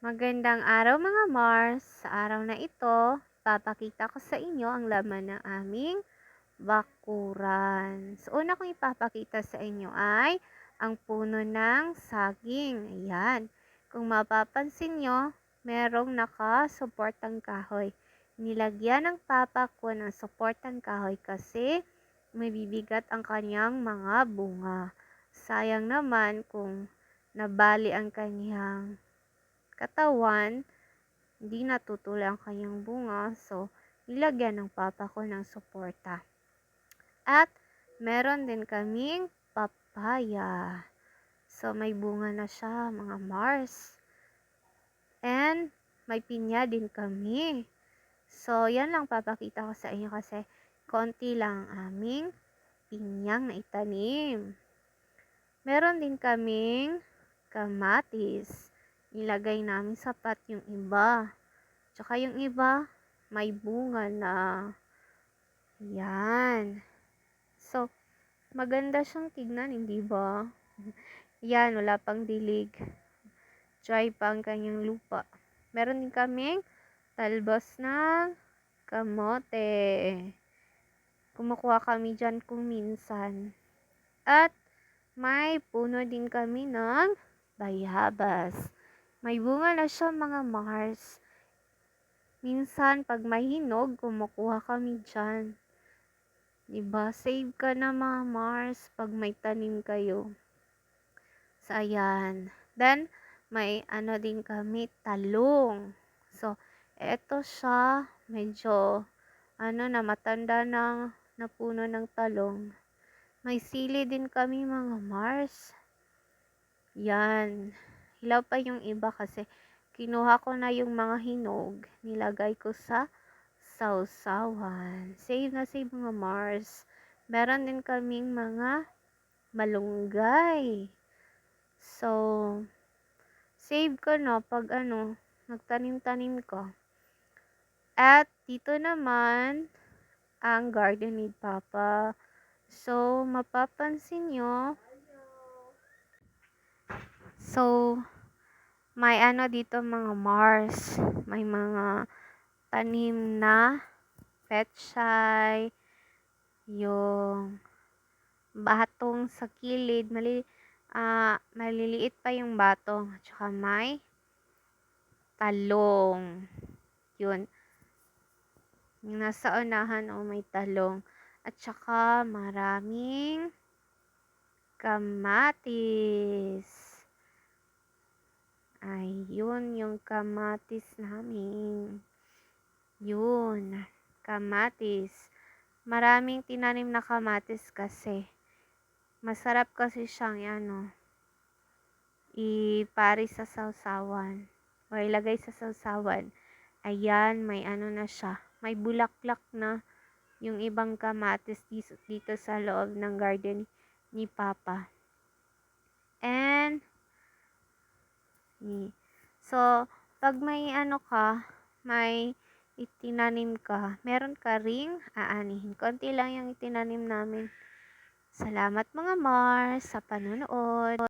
Magandang araw mga Mars. Sa araw na ito, papakita ko sa inyo ang laman ng aming bakuran. So, una kong ipapakita sa inyo ay ang puno ng saging. Ayan. Kung mapapansin nyo, merong nakasuportang kahoy. Nilagyan ng papa ko ng suportang kahoy kasi may bibigat ang kanyang mga bunga. Sayang naman kung nabali ang kanyang katawan, hindi natutuloy ang kanyang bunga. So, nilagyan ng papa ko ng suporta. At, meron din kaming papaya. So, may bunga na siya, mga Mars. And, may pinya din kami. So, yan lang papakita ko sa inyo kasi konti lang ang aming pinyang na itanim. Meron din kaming kamatis nilagay namin sapat yung iba. Tsaka yung iba, may bunga na. Yan. So, maganda siyang tignan, hindi ba? Yan, wala pang dilig. Dry pa ang kanyang lupa. Meron din kaming talbos ng kamote. Kumukuha kami dyan kung minsan. At may puno din kami ng bayabas. May bunga na siya mga Mars. Minsan, pag may hinog, kumukuha kami dyan. Diba? Save ka na mga Mars pag may tanim kayo. So, ayan. Then, may ano din kami, talong. So, eto siya. Medyo, ano na, matanda ng napuno ng talong. May sili din kami mga Mars. Yan. Hilaw pa yung iba kasi kinuha ko na yung mga hinog, nilagay ko sa sausawan. Save na save mga Mars. Meron din kaming mga malunggay. So, save ko no pag ano, nagtanim-tanim ko. At dito naman, ang garden ni Papa. So, mapapansin nyo, So, may ano dito mga Mars. May mga tanim na petsay, yung batong sa kilid, mali, uh, maliliit pa yung batong. Tsaka may talong. Yun. Yung nasa unahan, oh, may talong. At saka maraming kamatis. Ayun, yung kamatis namin. Yun, kamatis. Maraming tinanim na kamatis kasi. Masarap kasi siyang ano, ipari sa sausawan. O ilagay sa sausawan. Ayan, may ano na siya. May bulaklak na yung ibang kamatis dito, dito sa loob ng garden ni Papa. And, So, pag may ano ka, may itinanim ka, meron ka ring aanihin. Konti lang yung itinanim namin. Salamat mga Mars sa panonood.